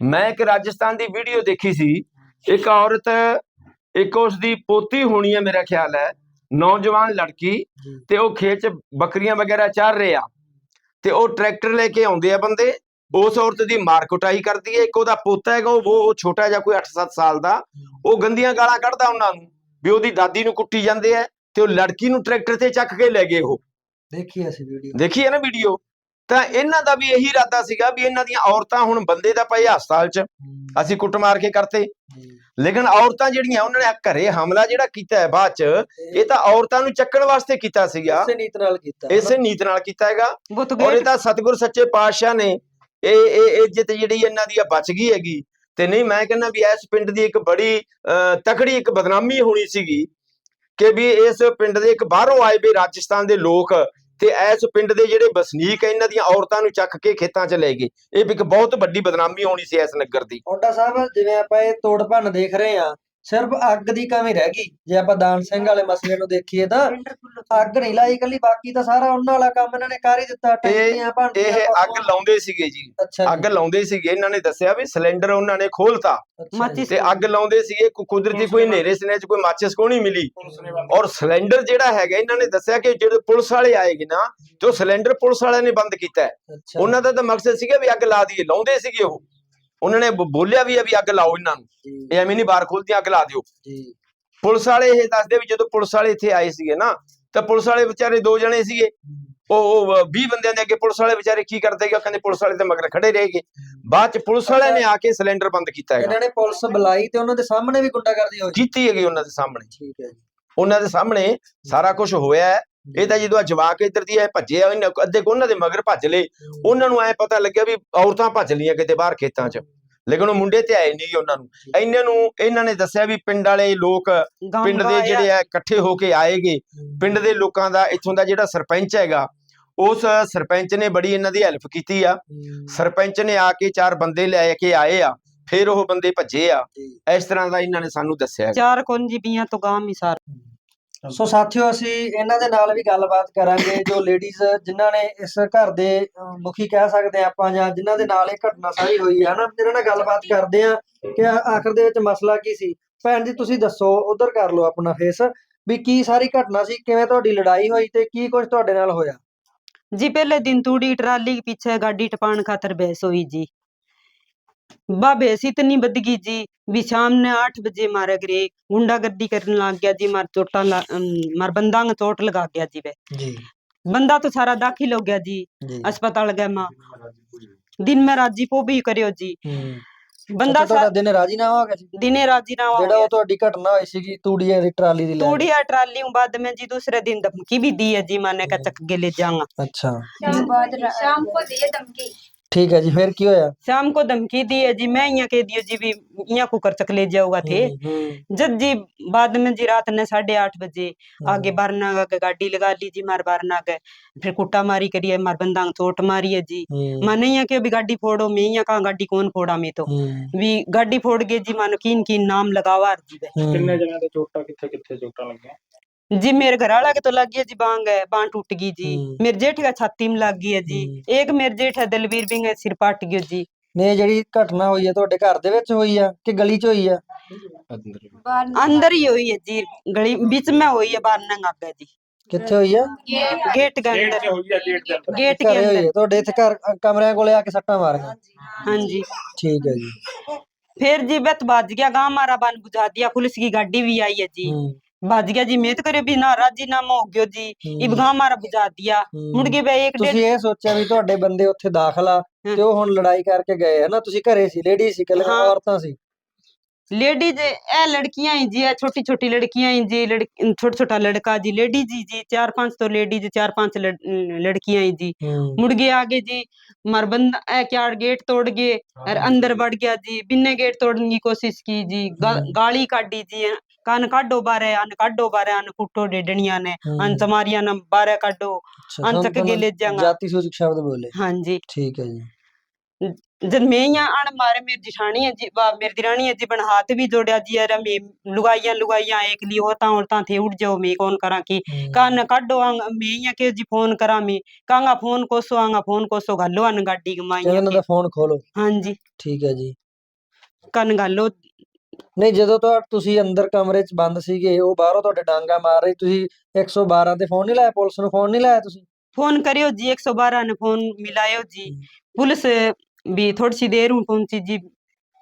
Speaker 1: ਮੈਂ ਇੱਕ ਰਾਜਸਥਾਨ ਦੀ ਵੀਡੀਓ ਦੇਖੀ ਸੀ। ਇੱਕ ਔਰਤ ਇੱਕ ਉਸ ਦੀ ਪੋਤੀ ਹੋਣੀ ਹੈ ਮੇਰਾ ਖਿਆਲ ਹੈ ਨੌਜਵਾਨ ਲੜਕੀ ਤੇ ਉਹ ਖੇਤ 'ਚ ਬੱਕਰੀਆਂ ਵਗੈਰਾ ਚਾਰ ਰਹੇ ਆ। ਤੇ ਉਹ ਟਰੈਕਟਰ ਲੈ ਕੇ ਆਉਂਦੇ ਆ ਬੰਦੇ ਉਸ ਔਰਤ ਦੀ ਮਾਰ ਕੁਟਾਈ ਕਰਦੀ ਹੈ ਇੱਕ ਉਹਦਾ ਪੋਤਾ ਹੈਗਾ ਉਹ ਉਹ ਛੋਟਾ ਜਿਹਾ ਕੋਈ 8-7 ਸਾਲ ਦਾ। ਉਹ ਗੰਦੀਆਂ ਗਾਲਾਂ ਕੱਢਦਾ ਉਹਨਾਂ ਨੂੰ ਵੀ ਉਹਦੀ ਦਾਦੀ ਨੂੰ ਕੁੱਟੀ ਜਾਂਦੇ ਆ ਤੇ ਉਹ ਲੜਕੀ ਨੂੰ ਟਰੈਕਟਰ ਤੇ ਚੱਕ ਕੇ ਲੈ ਗਏ ਉਹ।
Speaker 2: ਦੇਖੀ ਅਸੀਂ ਵੀਡੀਓ।
Speaker 1: ਦੇਖੀ ਹੈ ਨਾ ਵੀਡੀਓ? ਤਾਂ ਇਹਨਾਂ ਦਾ ਵੀ ਇਹੀ ਇਰਾਦਾ ਸੀਗਾ ਵੀ ਇਹਨਾਂ ਦੀਆਂ ਔਰਤਾਂ ਹੁਣ ਬੰਦੇ ਦਾ ਪਏ ਹਸਪਤਾਲ 'ਚ ਅਸੀਂ ਕੁੱਟ ਮਾਰ ਕੇ ਕਰਤੇ। ਲੇਕਿਨ ਔਰਤਾਂ ਜਿਹੜੀਆਂ ਉਹਨਾਂ ਨੇ ਘਰੇ ਹਮਲਾ ਜਿਹੜਾ ਕੀਤਾ ਹੈ ਬਾਅਦ 'ਚ ਇਹ ਤਾਂ ਔਰਤਾਂ ਨੂੰ ਚੱਕਣ ਵਾਸਤੇ ਕੀਤਾ ਸੀਗਾ।
Speaker 2: ਇਸੇ ਨੀਤ ਨਾਲ ਕੀਤਾ
Speaker 1: ਇਸੇ ਨੀਤ ਨਾਲ ਕੀਤਾ ਹੈਗਾ। ਔਰ ਇਹ ਤਾਂ ਸਤਿਗੁਰ ਸੱਚੇ ਪਾਤਸ਼ਾਹ ਨੇ ਇਹ ਇਹ ਇੱਜ਼ਤ ਜਿਹੜੀ ਇਹਨਾਂ ਦੀ ਬਚ ਗਈ ਹੈਗੀ। ਤੇ ਨਹੀਂ ਮੈਂ ਕਹਿੰਦਾ ਵੀ ਇਸ ਪਿੰਡ ਦੀ ਇੱਕ ਬੜੀ ਤਕੜੀ ਇੱਕ ਬਦਨਾਮੀ ਹੋਣੀ ਸੀਗੀ ਕਿ ਵੀ ਇਸ ਪਿੰਡ ਦੇ ਇੱਕ ਬਾਹਰੋਂ ਆਏ ਵੀ ਰਾਜਸਥਾਨ ਦੇ ਲੋਕ ਤੇ ਇਸ ਪਿੰਡ ਦੇ ਜਿਹੜੇ ਵਸਨੀਕ ਇਹਨਾਂ ਦੀਆਂ ਔਰਤਾਂ ਨੂੰ ਚੱਕ ਕੇ ਖੇਤਾਂ 'ਚ ਲੈ ਗਏ। ਇਹ ਵੀ ਇੱਕ ਬਹੁਤ ਵੱਡੀ ਬਦਨਾਮੀ ਹੋਣੀ ਸੀ ਇਸ ਨਗਰ ਦੀ।
Speaker 2: ਓਡਾ ਸਾਹਿਬ, ਜਿਵੇਂ ਆਪਾਂ ਇਹ ਤੋੜ ਭੰਨ ਦੇਖ ਰਹੇ ਆ ਸਿਰਫ ਅੱਗ ਦੀ ਕਮੀ ਰਹਿ ਗਈ। ਜੇ ਆਪਾਂ ਦਾਨ ਸਿੰਘ ਵਾਲੇ ਮਸਲੇ ਨੂੰ ਦੇਖੀਏ ਤਾਂ ਅੱਗ ਨਹੀਂ ਲਾਈ ਕੱਲੀ ਬਾਕੀ ਤਾਂ ਸਾਰਾ ਉਹਨਾਂ ਵਾਲਾ ਕੰਮ ਇਹਨਾਂ ਨੇ ਕਰ ਹੀ ਦਿੱਤਾ। ਟੈਂਕੀਆਂ ਭੰਨਤੀਆਂ
Speaker 1: ਇਹ ਅੱਗ ਲਾਉਂਦੇ ਸੀਗੇ ਜੀ। ਅੱਗ ਲਾਉਂਦੇ ਸੀਗੇ। ਇਹਨਾਂ ਨੇ ਦੱਸਿਆ ਵੀ ਸਿਲੰਡਰ ਉਹਨਾਂ ਨੇ ਖੋਲਤਾ। ਤੇ ਅੱਗ ਲਾਉਂਦੇ ਸੀਗੇ। ਕੁ- ਕੁਦਰਤੀ ਕੋਈ ਹਨੇਰੇ ਸਨੇ 'ਚ ਕੋਈ ਮਾਚਿਸ ਕੋ ਨਹੀਂ ਮਿਲੀ? ਔਰ ਸਿਲੰਡਰ ਜਿਹੜਾ ਹੈਗਾ ਇਹਨਾਂ ਨੇ ਦੱਸਿਆ ਕਿ ਜਿਹੜੇ ਪੁਲਿਸ ਵਾਲੇ ਆਏਗੇ ਨਾ ਤੇ ਉਹ ਸਿਲੰਡਰ ਪੁਲਿਸ ਵਾਲਿਆਂ ਨੇ ਬੰਦ ਕੀਤਾ ਉਹਨਾਂ ਦਾ ਤਾਂ ਮਕਸਦ ਸੀਗਾ ਵੀ ਅੱਗ ਲਾ ਦਈਏ। ਲਾਉਂਦੇ ਸੀਗੇ ਉਹ। ਉਹਨਾਂ ਨੇ ਬੋਲਿਆ ਵੀ ਆ ਵੀ ਅੱਗ ਲਾਓ ਇਹਨਾਂ ਨੂੰ। ਇਹ ਐਵੇਂ ਨਹੀਂ ਬਾਹਰ ਖੋਲਦੀਆਂ ਅੱਗ ਲਾ ਦਿਓ। ਪੁਲਿਸ ਵਾਲੇ ਇਹ ਦੱਸਦੇ ਵੀ ਜਦੋਂ ਪੁਲਿਸ ਵਾਲੇ ਇੱਥੇ ਆਏ ਸੀਗੇ ਨਾ ਤਾਂ ਪੁਲਿਸ ਵਾਲੇ ਵਿਚਾਰੇ ਦੋ ਜਣੇ ਸੀਗੇ। ਉਹ ਉਹ 20 ਬੰਦਿਆਂ ਦੇ ਅੱਗੇ ਪੁਲਿਸ ਵਾਲੇ ਵਿਚਾਰੇ ਕੀ ਕਰਦੇ ਉਹ ਕਹਿੰਦੇ ਪੁਲਿਸ ਵਾਲੇ ਤੇ ਮਗਰ ਖੜੇ ਰਹੇਗੇ ਬਾਅਦ ਚ ਪੁਲਿਸ ਵਾਲਿਆਂ ਨੇ ਆ ਕੇ ਸਿਲੰਡਰ ਬੰਦ ਕੀਤਾ ਹੈਗਾ।
Speaker 2: ਇਹਨਾਂ ਨੇ ਪੁਲਿਸ ਬੁਲਾਈ ਤੇ ਉਹਨਾਂ ਦੇ ਸਾਹਮਣੇ ਵੀ ਗੁੰਡਾਗਰਦੀ ਹੋਈ।
Speaker 1: ਕੀਤੀ ਹੈਗੀ ਉਹਨਾਂ ਦੇ ਸਾਹਮਣੇ।
Speaker 2: ਠੀਕ ਹੈ ਜੀ।
Speaker 1: ਉਹਨਾਂ ਦੇ ਸਾਹਮਣੇ ਸਾਰਾ ਕੁਝ ਹੋਇਆ ਹੈ। ਇਹ ਤਾਂ ਜਦੋਂ ਜਵਾਕ ਇੱਧਰ ਦੀ ਐ ਭੱਜੇ ਆ ਇਹਨਾਂ ਅੱਧੇ ਉਹਨਾਂ ਦੇ ਮਗਰ ਭੱਜ ਲਏ। ਉਹਨਾਂ ਨੂੰ ਐ ਪਤਾ ਲੱਗਿਆ ਵੀ ਔਰਤਾਂ ਭੱਜ ਲੀਆਂ ਕਿਤੇ ਬਾਹਰ ਖੇਤਾਂ 'ਚ। ਲੇਕਿਨ ਉਹ ਮੁੰਡੇ ਤੇ ਆਏ ਨਹੀਂ ਉਹਨਾਂ ਨੂੰ। ਇਹਨਾਂ ਨੂੰ ਇਹਨਾਂ ਨੇ ਦੱਸਿਆ ਵੀ ਪਿੰਡ ਵਾਲੇ ਲੋਕ ਪਿੰਡ ਦੇ ਜਿਹੜੇ ਆ ਇਕੱਠੇ ਹੋ ਕੇ ਆਏਗੇ। ਪਿੰਡ ਦੇ ਲੋਕਾਂ ਦਾ ਇੱਥੋਂ ਦਾ ਜਿਹੜਾ ਸਰਪੰਚ ਹੈਗਾ ਉਸ ਸਰਪੰਚ ਨੇ ਬੜੀ ਇਹਨਾਂ ਦੀ ਹੈਲਪ ਕੀਤੀ ਆ। ਸਰਪੰਚ ਨੇ ਆ ਕੇ ਚਾਰ ਬੰਦੇ ਲੈ ਕੇ ਆਏ ਆ ਫਿਰ ਉਹ ਬੰਦੇ ਭੱਜੇ ਆ। ਇਸ ਤਰ੍ਹਾਂ ਦਾ ਇਹਨਾਂ ਨੇ ਸਾਨੂੰ ਦੱਸਿਆ
Speaker 5: ਚਾਰ ਕੁੰਜੀ ਪੀਆਂ ਤੋਂ ਗਾਮ ਹੀ ਸਾਰ
Speaker 2: ਸੋ ਸਾਥੀਓ, ਅਸੀਂ ਇਹਨਾਂ ਦੇ ਨਾਲ ਵੀ ਗੱਲਬਾਤ ਕਰਾਂਗੇ, ਜੋ ਲੇਡੀਜ਼ ਜਿਨ੍ਹਾਂ ਨੇ ਇਸ ਘਰ ਦੇ ਮੁਖੀ ਕਹਿ ਸਕਦੇ ਆ ਆਪਾਂ ਜਾਂ ਜਿਨ੍ਹਾਂ ਦੇ ਨਾਲ ਇਹ ਘਟਨਾ ਸਾਰੀ ਹੋਈ ਹੈ ਨਾ ਇਹਨਾਂ ਨਾਲ ਗੱਲਬਾਤ ਕਰਦੇ ਆ ਕਿ ਆਖਰ ਦੇ ਵਿੱਚ ਮਸਲਾ ਕੀ ਸੀ? ਭੈਣ ਜੀ, ਤੁਸੀਂ ਦੱਸੋ, ਉਧਰ ਕਰ ਲਓ ਆਪਣਾ ਫੇਸ ਵੀ ਕੀ ਸਾਰੀ ਘਟਨਾ ਸੀ, ਕਿਵੇਂ ਤੁਹਾਡੀ ਲੜਾਈ ਹੋਈ ਤੇ ਕੀ ਕੁਝ ਤੁਹਾਡੇ ਨਾਲ ਹੋਇਆ?
Speaker 5: ਜੀ, ਪਹਿਲੇ ਦਿਨ ਤੂੜੀ ਟਰਾਲੀ ਪਿੱਛੇ ਗਾਡੀ ਟਪਾਣ ਖਾਤਰ ਬਹਿਸ ਹੋਈ ਜੀ। ਬਾਬੇ ਅਸੀਂ ਤਾਂ ਨਹੀਂ ਬਦਗੀ ਜੀ ਵੀ ਸ਼ਾਮ ਨੇ 8 ਵਜੇ ਮਾਰਾ ਗਰੇ ਗੁੰਡਾਗਰਦੀ ਕਰਨ ਲੱਗ ਗਿਆ ਜੀ ਮਾਰ ਚੋਟਾਂ ਮਾਰ ਬੰਦਾਂ ਨੂੰ ਚੋਟ ਲਗਾ ਗਿਆ ਜੀ ਵੇ।
Speaker 2: ਜੀ।
Speaker 5: ਬੰਦਾ ਤਾਂ ਸਾਰਾ ਦਾਖਲ ਹੋ ਗਿਆ
Speaker 2: ਜੀ
Speaker 5: ਹਸਪਤਾਲ ਗਿਆ ਮਾਂ। ਦਿਨ ਮੈਂ ਰਾਜੀ ਪੋ ਵੀ ਕਰਿਓ
Speaker 2: ਜੀ। ਬੰਦਾ
Speaker 5: ਸਾਰਾ
Speaker 2: ਦਿਨ ਰਾਜੀ ਨਾ ਹੋ ਗਿਆ
Speaker 5: ਦਿਨੇ ਰਾਜੀ ਨਾ ਹੋ
Speaker 2: ਜਿਹੜਾ ਤੁਹਾਡੀ ਘਟਨਾ ਹੋਈ ਸੀਗੀ ਤੂੜੀਆਂ ਦੀ ਟਰਾਲੀ ਦੀ ਲੈ
Speaker 5: ਤੂੜੀਆਂ ਟਰਾਲੀ ਨੂੰ ਬਾਅਦ ਮੈਂ ਜੀ ਦੂਸਰੇ ਦਿਨ ਦਮਕੀ ਵੀ ਦੀ ਹੈ ਜੀ ਮਾਨੇ ਕਾ ਚੱਕ ਕੇ ਲੈ ਜਾਵਾਂਗਾ।
Speaker 2: ਅੱਛਾ।
Speaker 3: ਸ਼ਾਮ ਕੋ ਦੀ ਧਮਕੀ।
Speaker 2: ਠੀਕ ਹੈ ਜੀ ਫਿਰ ਕੀ ਹੋਇਆ
Speaker 5: शाम को धमकी दी है जी मैं यहाँ कह दियो जी भी यहाँ को कर चक ले जाऊंगा थे
Speaker 2: हम्म,
Speaker 5: जब जी बाद में जी रात ने साढ़े आठ बजे आगे बारना का गाड़ी लगा ली जी मार बारना के फिर कुट्टा मारी करिए मार बंदा ने चोट मारी है जी
Speaker 2: हम्म,
Speaker 5: माने यहाँ के भी गाड़ी फोड़ो मैं यहाँ कहाँ गाड़ी कौन फोड़ा मैं तो
Speaker 2: हम्म,
Speaker 5: भी गाड़ी फोड़ के जी मानो किन किन नाम लगावा जी वे।
Speaker 2: हम्म।
Speaker 6: ਕਿੰਨੇ ਜਣਿਆਂ ਦੇ ਚੋਟਾਂ ਕਿੱਥੇ ਕਿੱਥੇ ਚੋਟਾਂ ਲੱਗੀਆਂ
Speaker 5: जी मेरे घर वाला के तो लग गया जी बांग है बांह टूट गई जी
Speaker 2: हम्म।
Speaker 5: मेरे जेठ का छाती में लग गई है जी
Speaker 2: हम्म।
Speaker 5: एक मेरे जेठ है दलवीर बिंग है सिर पट गया जी
Speaker 2: ਨੇ ਇਹ ਜਿਹੜੀ ਘਟਨਾ ਹੋਈ ਹੈ ਤੁਹਾਡੇ ਘਰ ਦੇ ਵਿੱਚ ਹੋਈ ਆ ਕਿ ਗਲੀ 'ਚ ਹੋਈ ਆ
Speaker 5: अंदर ही हुई है जी गली बीच में हुई है बाहर नंग आगे जी
Speaker 2: ਕਿੱਥੇ ਹੋਈ ਆ
Speaker 5: गेट के अंदर गेट के
Speaker 2: ਘਰੇ ਹੋਈ
Speaker 5: अंदर
Speaker 2: ਆ ਤੁਹਾਡੇ ਇੱਥੇ ਘਰ ਅ, ਕਮਰਿਆਂ ਕੋਲੇ ਆ ਕੇ ਸੱਟਾਂ ਮਾਰੀਆਂ
Speaker 5: हाँ जी
Speaker 2: ਠੀਕ ਹੈ ਜੀ
Speaker 5: फिर जी बत बाज गया गांव मारा बन बुझा दिया पुलिस की गाड़ी भी आई है जी
Speaker 2: ਹੂੰ
Speaker 5: बाज गया जी मेहनत करे भी ना राजीनामा हो गयो जी इब
Speaker 2: हम्म।
Speaker 5: गांव मारा बुझा दिया
Speaker 2: हम्म।
Speaker 5: मुड़ के बे एक डेढ़
Speaker 2: ਤੁਸੀਂ ਇਹ ਸੋਚਿਆ ਵੀ ਤੁਹਾਡੇ ਬੰਦੇ ਉੱਥੇ ਦਾਖਲ ਆ
Speaker 5: ਹਾਂ।
Speaker 2: ਤੇ ਉਹ ਹੁਣ ਲੜਾਈ ਕਰਕੇ ਗਏ ਹੈ ਨਾ ਤੁਸੀਂ ਘਰੇ ਸੀ ਲੇਡੀ ਸੀ ਕੱਲ
Speaker 5: ਹਾਂ।
Speaker 2: ਔਰਤਾਂ ਸੀ
Speaker 5: लेडीज ए लड़कियां ही जी है छोटी छोटी लड़कियां ही जी लड़क छोटा छोटा लड़का जी लेडीज ही जी चार पांच तो लेडीज चार पांच लड़, लड़कियां ही जी मुड़ गए आगे जी मार बंदा क्या गेट तोड़ गए और अंदर बढ़ गया जी बिन्ने गेट तोड़ने की कोशिश की जी गा, गाली काटी जी कान काढो बारे अन काढो बारे अन कुटो डेडनिया ने अन चमारिया ने बारे काढो
Speaker 2: अन
Speaker 5: चक
Speaker 2: के
Speaker 5: ले जाएगा
Speaker 2: जाति सूचक शब्द बोले
Speaker 5: हाँ जी
Speaker 2: ठीक है जी
Speaker 5: जब मैं यहाँ आन मारे मेरी जिठानी है जी बा मेरी दिरानी है जी बन हाथ भी जोड़या जी अरे मैं लुगाइया लुगाइया एक ली होता होता थे उठ जाओ मैं कौन करा की
Speaker 2: हम्म।
Speaker 5: कान काढो आंग मैं यहाँ के जी फोन करा मैं कांगा फोन कोसो आंगा फोन कोसो घालो अन गाड़ी
Speaker 2: ਕਹਿੰਦੇ
Speaker 5: गमाइया
Speaker 2: ਉਹਨਾਂ ਦਾ ਫੋਨ ਖੋਲੋ
Speaker 5: हाँ जी
Speaker 2: ਠੀਕ ਹੈ ਜੀ
Speaker 5: कन घालो
Speaker 2: ਨਹੀਂ ਜਦੋਂ ਤੁਹਾ ਤੁਸੀਂ ਅੰਦਰ ਕਮਰੇ 'ਚ ਬੰਦ ਸੀਗੇ ਉਹ ਬਾਹਰੋਂ ਤੁਹਾਡੇ ਡਾਂਗਾ ਮਾਰ ਰਹੇ ਤੁਸੀਂ 112 ਤੇ ਫੋਨ ਨਹੀਂ ਲਾਇਆ ਪੁਲਿਸ ਨੂੰ ਫੋਨ ਨਹੀਂ ਲਾਇਆ ਤੁਸੀਂ
Speaker 5: फोन करियो जी एक सौ बारह ने फोन मिलायो जी
Speaker 2: हम्म।
Speaker 5: पुलिस भी थोड़ी सी देर हूँ कौन सी जी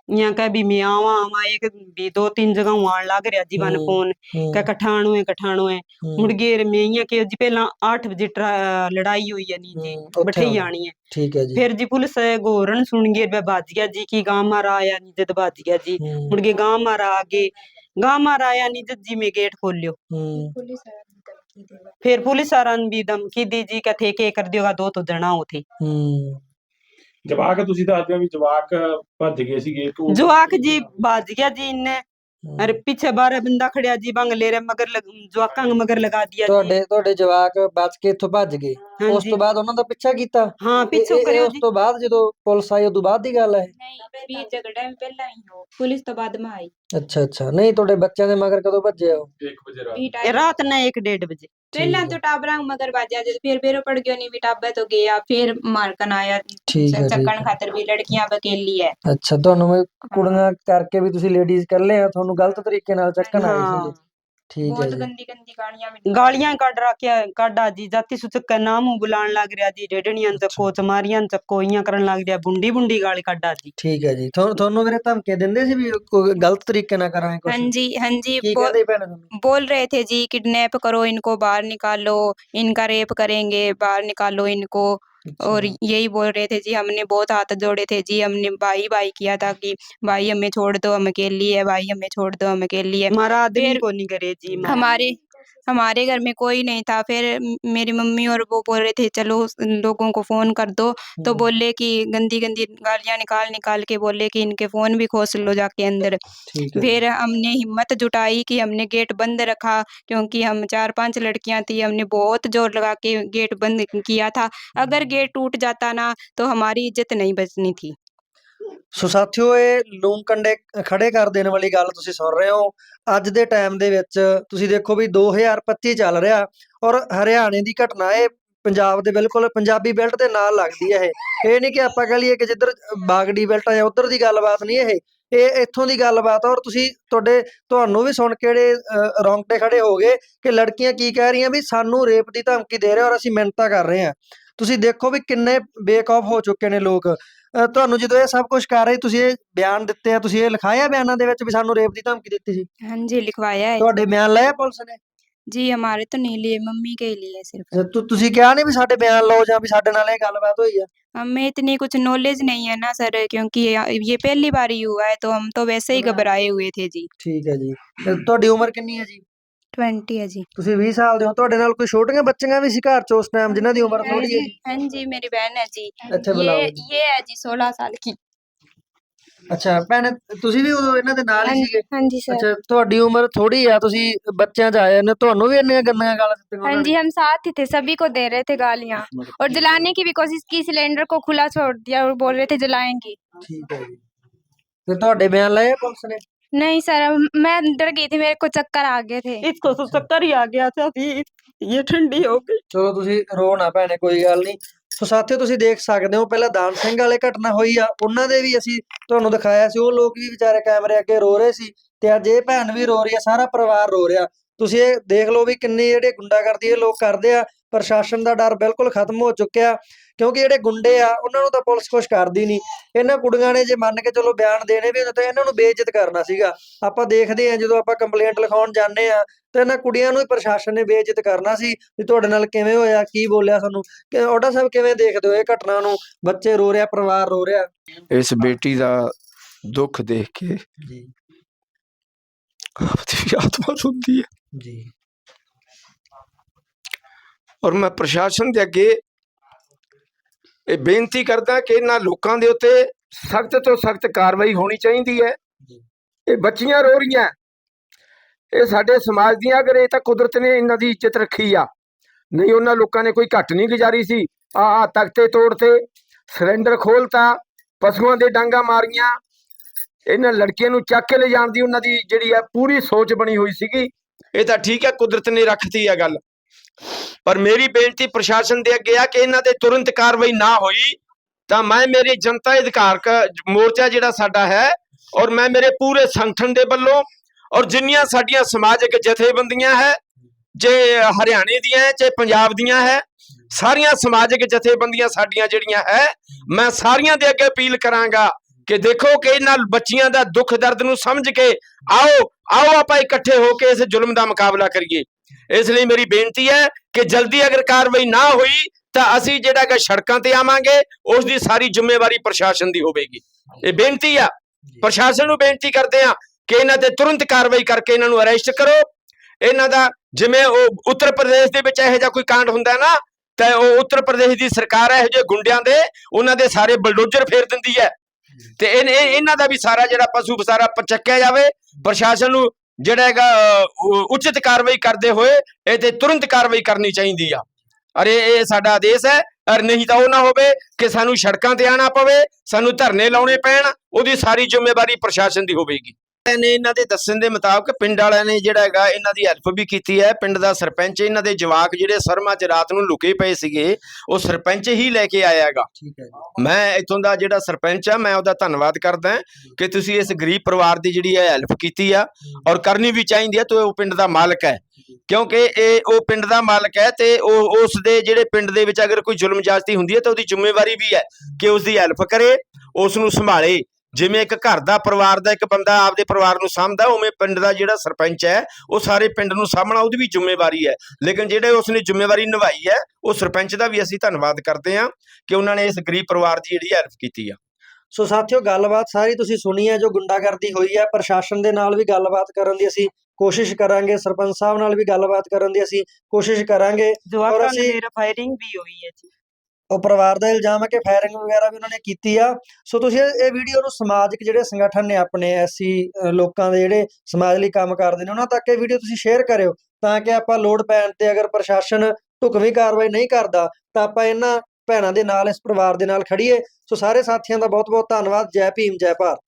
Speaker 5: यहाँ कह भी मैं आवा आवा एक भी दो तीन जगह आन लग रहा जी मन
Speaker 2: हम्म,
Speaker 5: फ़ोन।
Speaker 2: हम्म।
Speaker 5: कह कठाणो है कठाणो है हम्म। मुड़गे मैं यहाँ के जी पहला आठ बजे लड़ाई हुई है नी जी
Speaker 2: बठई
Speaker 5: आनी है
Speaker 2: ठीक है जी।
Speaker 5: फिर जी पुलिस गोरन सुन गए बाज गया जी की गाँव मारा आया नी जद बाज गया जी। मुड़ गए गाँव मारा आगे गाँव मारा आया नी जद जी मैं गेट खोलियो। फिर पुलिस आरान भी धमकी दी जी कह थे के कर दियोगा दो तो जना हो थे
Speaker 6: ਜਵਾਕ ਤੁਸੀਂ ਦੱਸਦੇ ਹੋ ਵੀ ਜਵਾਕ ਭੱਜ ਗਏ ਸੀਗੇ
Speaker 5: ਜਵਾਕ ਜੀ
Speaker 2: ਬਾਜ
Speaker 5: ਗਿਆ ਜੀ ਇਹਨੇ ਅਰੇ ਪਿੱਛੇ ਬਾਰੇ ਬੰਦਾ ਖੜਿਆ ਜੀ ਬੰਗਲੇ ਰੇ ਮਗਰ ਜਵਾਕਾਂ ਨੂੰ ਮਗਰ ਲਗਾ ਦਿਆ
Speaker 2: ਤੁਹਾਡੇ ਤੁਹਾਡੇ ਜਵਾਕ ਬਚ ਕੇ ਇੱਥੋਂ ਭੱਜ ਗਏ। ਉਸ ਤੋਂ ਬਾਅਦ ਉਹਨਾਂ ਦਾ ਪਿੱਛਾ ਕੀਤਾ?
Speaker 5: ਹਾਂ
Speaker 2: ਇਹ-
Speaker 5: ਪਿੱਛੋਂ
Speaker 2: ਇਹ- ਉਸ ਤੋਂ ਬਾਅਦ ਜਦੋਂ ਪੁਲਿਸ ਆਈ ਉਦੋਂ ਬਾਅਦ ਦੀ ਗੱਲ ਹੈ?
Speaker 3: ਨਹੀਂ ਵੀ ਝਗੜਾ ਵੀ ਪਹਿਲਾਂ ਹੀ ਹੋ। ਪੁਲਿਸ ਤੋਂ ਬਾਅਦ ਮੈਂ ਆਈ।
Speaker 2: ਅੱਛਾ ਅੱਛਾ। ਨਹੀਂ ਤੁਹਾਡੇ ਬੱਚਿਆਂ ਦੇ ਮਗਰ ਕਦੋਂ ਭੱਜਿਆ ਹੋ
Speaker 6: 1 ਵਜੇ ਰਾਤ।
Speaker 3: ਵੀ
Speaker 5: ਇਹ
Speaker 3: ਰਾਤ
Speaker 5: ਨਾ 1:30 ਵਜੇ। डेढ़ बजे
Speaker 3: ਪਹਿਲਾਂ
Speaker 2: ਠੀਕ
Speaker 3: ਤੋਂ ਟਾਬਰਾਂ ਮਗਰ ਬਾਜਿਆ ਜਦ ਫਿਰ ਫਿਰ ਪੜ ਗਿਓ ਨਹੀਂ ਵੀ ਟਾਬਾ ਤੋਂ ਗਿਆ ਫਿਰ ਮਾਰਕਨ ਆਇਆ
Speaker 2: ਠੀਕ ਹੈ ਠੀਕ
Speaker 3: ਚੱਕਣ
Speaker 2: ਹੈ
Speaker 3: ਖਾਤਰ ਵੀ ਲੜਕੀਆਂ ਬਕੇਲੀ ਹੈ
Speaker 2: ਅੱਛਾ ਤੁਹਾਨੂੰ ਵੀ ਕੁੜੀਆਂ ਕਰਕੇ ਵੀ ਤੁਸੀਂ ਲੇਡੀਜ਼ ਇਕੱਲੇ ਆ ਤੁਹਾਨੂੰ ਗਲਤ ਤਰੀਕੇ ਨਾਲ ਚੱਕਣ ਆਏ
Speaker 5: हाँ
Speaker 2: ਸੀਗੇ ਠੀਕ ਹੈ
Speaker 3: ਬਹੁਤ
Speaker 2: ਜੀ
Speaker 3: ਗੰਦੀ ਗੰਦੀ ਗਾਲੀਆਂ ਵੀ
Speaker 5: गालियां काट रखिया काटा जी जाति सूचक का नाम बुलान लग रहा जी डेडनियां चक्को चमारियां चक्को इयां करन लग रहा बुंडी बुंडी गाली काटा जी
Speaker 2: ਠੀਕ ਹੈ ਜੀ ਤੁਹਾਨੂੰ ਤੁਹਾਨੂੰ ਵੀਰੇ ਧਮਕੀਆਂ ਦਿੰਦੇ ਸੀ ਵੀ ਕੋਈ ਗਲਤ ਤਰੀਕੇ ਨਾਲ ਕਰਾਂਗੇ ਕੁਝ
Speaker 3: ਹਾਂਜੀ ਹਾਂਜੀ
Speaker 2: ਕੀ
Speaker 3: ਬੋ-
Speaker 2: ਕਹਿੰਦੇ ਭੈਣ ਤੁਹਾਨੂੰ
Speaker 3: बोल रहे थे जी किडनैप करो इनको बाहर निकालो इनका रेप करेंगे बाहर निकालो इनको और
Speaker 2: अच्छा,
Speaker 3: यही बोल रहे थे जी हमने बहुत हाथ जोड़े थे जी हमने भाई भाई किया था कि भाई हमें छोड़ दो हम अकेली है भाई हमें छोड़ दो हम अकेली है
Speaker 5: हमारा आदमी को नहीं करे जी हमारा।
Speaker 3: हमारे घर में कोई नहीं था। फिर मेरी मम्मी और वो बोल रहे थे चलो लोगों को फ़ोन कर दो। तो
Speaker 2: हम्म,
Speaker 3: बोले कि गंदी गंदी गालियाँ निकाल निकाल के बोले कि इनके फ़ोन भी खोस लो जाके अंदर। फिर हमने हिम्मत जुटाई कि हमने गेट बंद रखा क्योंकि हम चार पाँच लड़कियाँ थी हमने बहुत ज़ोर लगा के गेट बंद किया था। अगर गेट टूट जाता ना तो हमारी इज़्ज़त नहीं बचनी थी।
Speaker 2: ਸੋ ਸਾਥੀਓ ਇਹ ਲੂਮ ਕੰਡੇ ਖੜੇ ਕਰ ਦੇਣ ਵਾਲੀ ਗੱਲ ਤੁਸੀਂ ਸੁਣ ਰਹੇ ਹੋ। ਅੱਜ ਦੇ ਟਾਈਮ ਦੇ ਵਿੱਚ ਤੁਸੀਂ ਦੇਖੋ ਵੀ 2025 ਚੱਲ ਰਿਹਾ ਔਰ ਹਰਿਆਣੇ ਦੀ ਘਟਨਾ ਇਹ ਪੰਜਾਬ ਦੇ ਬਿਲਕੁਲ ਪੰਜਾਬੀ ਬੈਲਟ ਦੇ ਨਾਲ ਲੱਗਦੀ ਹੈ ਇਹ। ਇਹ ਨਹੀਂ ਕਿ ਆਪਾਂ ਕਹ ਲਈਏ ਕਿ ਜਿੱਧਰ ਬਾਗੜੀ ਬੈਲਟ ਆ ਜਾਂ ਉਧਰ ਦੀ ਗੱਲਬਾਤ ਨਹੀਂ ਇਹ। ਇਹ ਇੱਥੋਂ ਦੀ ਗੱਲਬਾਤ ਆ ਔਰ ਤੁਸੀਂ ਤੁਹਾਡੇ ਤੁਹਾਨੂੰ ਵੀ ਸੁਣ ਕੇ ਜਿਹੜੇ ਅ, ਰੌਂਗਟੇ ਖੜੇ ਹੋ ਗਏ ਕਿ ਲੜਕੀਆਂ ਕੀ ਕਹਿ ਰਹੀਆਂ ਵੀ ਸਾਨੂੰ ਰੇਪ ਦੀ ਧਮਕੀ ਦੇ ਰਹੇ ਔਰ ਅਸੀਂ ਮਿੰਨਤਾਂ ਕਰ ਰਹੇ ਹਾਂ। ਤੁਸੀਂ ਦੇਖੋ ਵੀ ਕਿੰਨੇ ਬੇਖੌਫ ਹੋ ਚੁੱਕੇ ਨੇ ਲੋਕ ਅ, ਤੁਹਾਨੂੰ ਜਦੋਂ ਇਹ ਸਭ ਕੁਝ ਕਰ ਰਹੇ ਤੁਸੀਂ ਇਹ ਬਿਆਨ ਦਿੱਤੇ ਆ ਤੁਸੀਂ ਇਹ ਲਿਖਾਇਆ ਬਿਆਨਾਂ ਦੇ ਵਿੱਚ ਵੀ ਸਾਨੂੰ ਰੇਪ ਦੀ ਧਮਕੀ ਦਿੱਤੀ ਸੀ
Speaker 3: हाँ जी लिखवाया है
Speaker 2: ਤੁਹਾਡੇ ਬਿਆਨ ਲਏ ਆ ਪੁਲਿਸ ਨੇ
Speaker 3: जी हमारे तो नहीं लिए मम्मी के ही लिए सिर्फ
Speaker 2: ਤੇ ਤੁ- ਤੁਸੀਂ ਕਿਹਾ ਨਹੀਂ ਵੀ ਸਾਡੇ ਬਿਆਨ ਲਓ ਜਾਂ ਵੀ ਸਾਡੇ ਨਾਲ ਇਹ ਗੱਲਬਾਤ ਹੋਈ ਆ
Speaker 3: हमें इतनी कुछ नॉलेज नहीं है ना सर क्योंकि ये ये पहली बार ही हुआ है तो हम तो वैसे ही घबराए हुए थे जी
Speaker 2: ਠੀਕ ਹੈ ਜੀ ਤੇ ਤੁਹਾਡੀ ਉਮਰ ਕਿੰਨੀ ਹੈ ਜੀ
Speaker 3: ट्वेंटी है जी
Speaker 2: ਤੁਸੀਂ 20 ਸਾਲ ਦੇ ਹੋ ਤੁਹਾਡੇ ਨਾਲ ਕੋਈ ਛੋਟੀਆਂ ਬੱਚੀਆਂ ਵੀ ਸੀ ਘਰ ਚ ਉਸ ਟਾਈਮ ਜਿਨ੍ਹਾਂ ਦੀ ਉਮਰ ਥੋੜੀ ਹੈ ਜੀ
Speaker 3: हाँ जी मेरी बहन है जी
Speaker 2: ਅੱਛਾ ਬੁਲਾਓ
Speaker 3: ये
Speaker 2: ਜੀ
Speaker 3: ये है जी सोलह साल की
Speaker 2: ਅੱਛਾ ਭੈਣ ਤੁਸੀਂ ਵੀ ਉਦੋਂ ਇਹਨਾਂ ਦੇ ਨਾਲ ਹੀ ਸੀਗੇ
Speaker 3: हाँ जी सर
Speaker 2: ਅੱਛਾ ਤੁਹਾਡੀ ਉਮਰ ਥੋੜੀ ਆ ਤੁਸੀਂ ਬੱਚਿਆਂ ਚ ਆਏ ਨੇ ਤੁਹਾਨੂੰ ਵੀ ਇੰਨੀਆਂ ਗੰਦੀਆਂ ਗਾਲਾਂ ਦਿੱਤੀਆਂ
Speaker 3: हाँ
Speaker 2: ਉਹਨਾਂ
Speaker 3: जी
Speaker 2: ਨੇ
Speaker 3: हम साथ ही थे सभी को दे रहे थे गालियाँ और जलाने की भी कोशिश की सिलेंडर को खुला छोड़ दिया और बोल रहे थे जलाएंगे
Speaker 2: ਠੀਕ ਹੈ ਜੀ ਤੇ ਤੁਹਾਡੇ ਬਿਆਨ ਲਏ ਆ ਪੁਲਿਸ ਨੇ
Speaker 7: नहीं सर मैं डर गई थी मेरे को चक्कर आ गए थे
Speaker 4: इसको तो चक्कर ही आ गया था अभी ये ठंडी हो गई
Speaker 2: ਚਲੋ ਤੁਸੀਂ ਰੋ ਨਾ ਭੈਣੇ ਕੋਈ ਗੱਲ ਨਹੀਂ ਸੋ ਸਾਥੀਓ ਤੁਸੀਂ ਦੇਖ ਸਕਦੇ ਹੋ ਪਹਿਲਾਂ ਦਾਨ ਸਿੰਘ ਵਾਲੇ ਘਟਨਾ ਹੋਈ ਆ ਉਹਨਾਂ ਦੇ ਵੀ ਅਸੀਂ ਤੁਹਾਨੂੰ ਦਿਖਾਇਆ ਸੀ ਉਹ ਲੋਕ ਵੀ ਵਿਚਾਰੇ ਕੈਮਰੇ ਅੱਗੇ ਰੋ ਰਹੇ ਸੀ ਤੇ ਅੱਜ ਇਹ ਭੈਣ ਵੀ ਰੋ ਰਹੀ ਆ ਸਾਰਾ ਪਰਿਵਾਰ ਰੋ ਰਿਹਾ ਤੁਸੀਂ ਇਹ ਦੇਖ ਲਓ ਵੀ ਕਿੰਨੀ ਜਿਹੜੇ ਗੁੰਡਾਗਰਦੀ ਇਹ ਲੋਕ ਕਰਦੇ ਆ ਪ੍ਰਸ਼ਾਸਨ ਦਾ ਡਰ ਬਿਲਕੁਲ ਖਤਮ ਹੋ ਚੁੱਕਿਆ ਕਿਉਂਕਿ ਜਿਹੜੇ ਗੁੰਡੇ ਆ ਉਹਨਾਂ ਨੂੰ ਤਾਂ ਪੁਲਿਸ ਕੁਛ ਕਰਦੀ ਨਹੀਂ। ਇਹਨਾਂ ਕੁੜੀਆਂ ਨੇ ਜੇ ਮੰਨ ਕੇ ਚਲੋ ਬਿਆਨ ਦੇਣੇ ਵੀ ਹੁੰਦੇ ਤਾਂ ਇਹਨਾਂ ਨੂੰ ਬੇਇੱਜ਼ਤ ਕਰਨਾ ਸੀਗਾ। ਆਪਾਂ ਦੇਖਦੇ ਆ ਜਦੋਂ ਆਪਾਂ ਕੰਪਲੇਂਟ ਲਿਖਾਉਣ ਜਾਂਦੇ ਆ ਤੇ ਇਹਨਾਂ ਕੁੜੀਆਂ ਨੂੰ ਹੀ ਪ੍ਰਸ਼ਾਸਨ ਨੇ ਬੇਇੱਜ਼ਤ ਕਰਨਾ ਸੀ ਵੀ ਤੁਹਾਡੇ ਨਾਲ ਕਿਵੇਂ ਹੋਇਆ ਕੀ ਬੋਲਿਆ ਤੁਹਾਨੂੰ? ਕਿ ਔਡਾ ਸਾਹਿਬ ਕਿਵੇਂ ਦੇਖਦੇ ਹੋ ਇਹ ਘਟਨਾ ਨੂੰ? ਬੱਚੇ ਰੋ ਰਿਹਾ ਪਰਿਵਾਰ ਰੋ ਰਿਹਾ?
Speaker 1: ਇਸ ਬੇਟੀ ਦਾ ਦੁੱਖ ਦੇਖ ਕੇ
Speaker 2: ਜੀ।
Speaker 1: ਆਪਦੀ ਆਤਮਾ ਰੋਂਦੀ ਹੈ।
Speaker 2: ਜੀ।
Speaker 1: ਔਰ ਮੈਂ ਪ੍ਰਸ਼ਾਸਨ ਦੇ ਅੱਗੇ ਇਹ ਬੇਨਤੀ ਕਰਦਾ ਕਿ ਇਹਨਾਂ ਲੋਕਾਂ ਦੇ ਉੱਤੇ ਸਖਤ ਤੋਂ ਸਖਤ ਕਾਰਵਾਈ ਹੋਣੀ ਚਾਹੀਦੀ ਹੈ। ਇਹ ਬੱਚੀਆਂ ਰੋ ਰਹੀਆਂ। ਇਹ ਸਾਡੇ ਸਮਾਜ ਦੀਆਂ ਅਗਰ ਇਹ ਤਾਂ ਕੁਦਰਤ ਨੇ ਇਹਨਾਂ ਦੀ ਇੱਜ਼ਤ ਰੱਖੀ ਆ ਨਹੀਂ ਉਹਨਾਂ ਲੋਕਾਂ ਨੇ ਕੋਈ ਘੱਟ ਨਹੀਂ ਗੁਜ਼ਾਰੀ ਸੀ। ਆ ਆ ਤਖਤੇ ਤੋੜਤੇ ਸਿਲੰਡਰ ਖੋਲਤਾ ਪਸ਼ੂਆਂ ਦੇ ਡਾਂਗਾ ਮਾਰੀਆਂ। ਇਹਨਾਂ ਲੜਕੀਆਂ ਨੂੰ ਚੱਕ ਕੇ ਲੈ ਜਾਣ ਦੀ ਉਹਨਾਂ ਦੀ ਜਿਹੜੀ ਆ ਪੂਰੀ ਸੋਚ ਬਣੀ ਹੋਈ ਸੀਗੀ। ਇਹ ਤਾਂ ਠੀਕ ਹੈ ਕੁਦਰਤ ਨੇ ਰੱਖਤੀ ਆ ਗੱਲ। ਪਰ ਮੇਰੀ ਬੇਨਤੀ ਪ੍ਰਸ਼ਾਸਨ ਦੇ ਅੱਗੇ ਆ ਕਿ ਇਹਨਾਂ ਤੇ ਤੁਰੰਤ ਕਾਰਵਾਈ ਨਾ ਹੋਈ, ਤਾਂ ਮੈਂ ਮੇਰੀ ਜਨਤਾ ਅਧਿਕਾਰ ਮੋਰਚਾ ਜਿਹੜਾ ਸਾਡਾ ਹੈ ਔਰ ਮੈਂ ਮੇਰੇ ਪੂਰੇ ਸੰਗਠਨ ਦੇ ਵੱਲੋਂ ਔਰ ਜਿੰਨੀਆਂ ਸਾਡੀਆਂ ਸਮਾਜਿਕ ਜਥੇਬੰਦੀਆਂ ਹੈ, ਜੇ ਹਰਿਆਣੇ ਦੀਆਂ ਹੈ ਚਾਹੇ ਪੰਜਾਬ ਦੀਆਂ ਹੈ, ਸਾਰੀਆਂ ਸਮਾਜਿਕ ਜਥੇਬੰਦੀਆਂ ਸਾਡੀਆਂ ਜਿਹੜੀਆਂ ਹੈ, ਮੈਂ ਸਾਰੀਆਂ ਦੇ ਅੱਗੇ ਅਪੀਲ ਕਰਾਂਗਾ ਕਿ ਦੇਖੋ ਕਿ ਇਹਨਾਂ ਬੱਚੀਆਂ ਦਾ ਦੁੱਖ ਦਰਦ ਨੂੰ ਸਮਝ ਕੇ ਆਓ ਆਓ ਆਪਾਂ ਇਕੱਠੇ ਹੋ ਕੇ ਇਸ ਜ਼ੁਲਮ ਦਾ ਮੁਕਾਬਲਾ ਕਰੀਏ। ਇਸ ਲਈ ਮੇਰੀ ਬੇਨਤੀ ਹੈ ਕਿ ਜਲਦੀ ਅਗਰ ਕਾਰਵਾਈ ਨਾ ਹੋਈ ਤਾਂ ਅਸੀਂ ਜਿਹੜਾ ਕਿ ਸੜਕਾਂ ਤੇ ਆਵਾਂਗੇ ਉਸ ਦੀ ਸਾਰੀ ਜ਼ਿੰਮੇਵਾਰੀ ਪ੍ਰਸ਼ਾਸਨ ਦੀ ਹੋਵੇਗੀ। ਇਹ ਬੇਨਤੀ ਆ। ਪ੍ਰਸ਼ਾਸਨ ਨੂੰ ਬੇਨਤੀ ਕਰਦੇ ਆ ਕਿ ਇਹਨਾਂ ਤੇ ਤੁਰੰਤ ਕਾਰਵਾਈ ਕਰਕੇ ਇਹਨਾਂ ਨੂੰ ਅਰੈਸਟ ਕਰੋ। ਇਹਨਾਂ ਦਾ ਜਿਵੇਂ ਉਹ ਉੱਤਰ ਪ੍ਰਦੇਸ਼ ਦੇ ਵਿੱਚ ਇਹੋ ਜਿਹਾ ਕੋਈ ਕਾਂਡ ਹੁੰਦਾ ਨਾ ਤਾਂ ਉਹ ਉੱਤਰ ਪ੍ਰਦੇਸ਼ ਦੀ ਸਰਕਾਰ ਇਹੋ ਜਿਹੇ ਗੁੰਡਿਆਂ ਦੇ ਉਹਨਾਂ ਦੇ ਸਾਰੇ ਬਲਡੋਜ਼ਰ ਫੇਰ ਦਿੰਦੀ ਹੈ। ਤੇ ਇਹ ਇਹ- ਇਹਨਾਂ ਦਾ ਵੀ ਸਾਰਾ ਜਿਹੜਾ ਪਸ਼ੂ ਬਸਾਰਾ ਪਚੱਕਿਆ ਜਾਵੇ ਪ੍ਰਸ਼ਾਸਨ ਨੂੰ ਜਿਹੜਾ ਹੈਗਾ ਉਚਿਤ ਕਾਰਵਾਈ ਕਰਦੇ ਹੋਏ ਇਹ ਤੇ ਤੁਰੰਤ ਕਾਰਵਾਈ ਕਰਨੀ ਚਾਹੀਦੀ ਆ। ਅਰੇ, ਇਹ ਸਾਡਾ ਆਦੇਸ਼ ਹੈ, ਅਰ ਨਹੀਂ ਤਾਂ ਉਹ ਨਾ ਹੋਵੇ ਕਿ ਸਾਨੂੰ ਸੜਕਾਂ ਤੇ ਆਣਾ ਪਵੇ, ਸਾਨੂੰ ਧਰਨੇ ਲਾਉਣੇ ਪੈਣ, ਉਹਦੀ ਸਾਰੀ ਜ਼ਿੰਮੇਵਾਰੀ ਪ੍ਰਸ਼ਾਸਨ ਦੀ ਹੋਵੇਗੀ। ਨੇ ਇਹਨਾਂ ਦੇ ਦੱਸਣ ਦੇ ਮੁਤਾਬਕ ਪਿੰਡ ਵਾਲਿਆਂ ਨੇ ਜਿਹੜਾ ਹੈਗਾ ਇਹਨਾਂ ਦੀ ਹੈਲਪ ਵੀ ਕੀਤੀ ਹੈ। ਪਿੰਡ ਦਾ ਸਰਪੰਚ ਇਹਨਾਂ ਦੇ ਜਵਾਕ ਜਿਹੜੇ ਸਰਮਾ ਚ ਰਾਤ ਨੂੰ ਲੁਕੇ ਪਏ ਸੀਗੇ ਉਹ ਸਰਪੰਚ ਹੀ ਲੈ ਕੇ ਆਇਆ ਹੈਗਾ। ਮੈਂ ਇੱਥੋਂ ਦਾ ਜਿਹੜਾ ਸਰਪੰਚ ਆ ਮੈਂ ਉਹਦਾ ਧੰਨਵਾਦ ਕਰਦਾ ਕਿ ਤੁਸੀਂ ਇਸ ਗਰੀਬ ਪਰਿਵਾਰ ਦੀ ਜਿਹੜੀ ਹੈ ਹੈਲਪ ਕੀਤੀ ਆ ਔਰ ਕਰਨੀ ਵੀ ਚਾਹੀਦੀ ਹੈ ਤੇ ਉਹ ਪਿੰਡ ਦਾ ਮਾਲਕ ਹੈ। ਕਿਉਂਕਿ ਇਹ ਉਹ ਪਿੰਡ ਦਾ ਮਾਲਕ ਹੈ ਤੇ ਉਹ ਉਸ ਦੇ ਜਿਹੜੇ ਪਿੰਡ ਦੇ ਵਿੱਚ ਅਗਰ ਕੋਈ ਜ਼ੁਲਮ ਜਾਸਤੀ ਹੁੰਦੀ ਹੈ ਤਾਂ ਉਹਦੀ ਜ਼ਿੰਮੇਵਾਰੀ ਵੀ ਹੈ ਕਿ ਉਸ ਦੀ ਹੈਲਪ ਕਰੇ ਉਸ ਨੂੰ ਸੰਭਾਲੇ। ਜਿਵੇਂ ਇੱਕ ਘਰ ਦਾ ਪਰਿਵਾਰ ਦਾ ਇੱਕ ਬੰਦਾ ਆਪਦੇ ਪਰਿਵਾਰ ਨੂੰ ਸਾਂਭਦਾ ਉਵੇਂ ਪਿੰਡ ਦਾ ਜਿਹੜਾ ਸਰਪੰਚ ਹੈ ਉਹ ਸਾਰੇ ਪਿੰਡ ਨੂੰ ਸਾਂਭਣਾ ਉਹਦੀ ਵੀ ਜ਼ਿੰਮੇਵਾਰੀ ਹੈ। ਲੇਕਿਨ ਜਿਹੜੇ ਉਸਨੇ ਜ਼ਿੰਮੇਵਾਰੀ ਨਿਭਾਈ ਹੈ ਉਹ ਸਰਪੰਚ ਦਾ ਵੀ ਅਸੀਂ ਧੰਨਵਾਦ ਕਰਦੇ ਹਾਂ ਕਿ ਉਹਨਾਂ ਨੇ ਇਸ ਗਰੀਬ ਪਰਿਵਾਰ ਦੀ ਜਿਹੜੀ ਹੈਲਪ ਕੀਤੀ ਆ।
Speaker 2: ਸੋ ਸਾਥੀਓ ਗੱਲਬਾਤ ਸਾਰੀ ਤੁਸੀਂ ਸੁਣੀ ਹੈ ਜੋ ਗੁੰਡਾਗਰਦੀ ਹੋਈ ਹੈ ਪ੍ਰਸ਼ਾਸਨ ਦੇ ਨਾਲ ਵੀ ਗੱਲਬਾਤ ਕਰਨ ਦੀ ਅਸੀਂ ਕੋਸ਼ਿਸ਼ ਕਰਾਂਗੇ ਸਰਪੰਚ ਸਾਹਿਬ ਨਾਲ ਵੀ ਗੱਲਬਾਤ ਕਰਨ ਦੀ ਅਸੀਂ ਕੋਸ਼ਿਸ਼ ਕਰਾਂਗੇ।
Speaker 5: ਨੇ
Speaker 2: ਅਸੀਂ-
Speaker 5: ਫਾਇਰਿੰਗ ਵੀ ਹੋਈ ਹੈ ਜੀ।
Speaker 2: ਉਹ ਪਰਿਵਾਰ ਦਾ ਇਲਜ਼ਾਮ ਹੈ ਕਿ ਫਾਇਰਿੰਗ ਵਗੈਰਾ ਵੀ ਉਹਨਾਂ ਨੇ ਕੀਤੀ ਆ। ਸੋ ਤੁਸੀਂ ਇਹ ਇਹ ਵੀਡੀਓ ਨੂੰ ਸਮਾਜਿਕ ਜਿਹੜੇ ਸੰਗਠਨ ਨੇ ਆਪਣੇ, ਐਸੀ ਲੋਕਾਂ ਦੇ ਜਿਹੜੇ ਸਮਾਜ ਲਈ ਕੰਮ ਕਰਦੇ ਨੇ, ਉਹਨਾਂ ਤੱਕ ਇਹ ਵੀਡੀਓ ਤੁਸੀਂ ਸ਼ੇਅਰ ਕਰਿਓ ਤਾਂ ਕਿ ਆਪਾਂ ਲੋੜ ਪੈਣ ਤੇ ਅਗਰ ਪ੍ਰਸ਼ਾਸਨ ਢੁਕਵੀਂ ਕਾਰਵਾਈ ਨਹੀਂ ਕਰਦਾ ਤਾਂ ਆਪਾਂ ਇਹਨਾਂ ਭੈਣਾਂ ਦੇ ਨਾਲ, ਇਸ ਪਰਿਵਾਰ ਦੇ ਨਾਲ ਖੜੀਏ ਸੋ ਸਾਰੇ ਸਾਥੀਆਂ ਦਾ ਬਹੁਤ ਬਹੁਤ ਧੰਨਵਾਦ। ਜੈ ਭੀਮ, ਜੈ ਭਾਰਤ।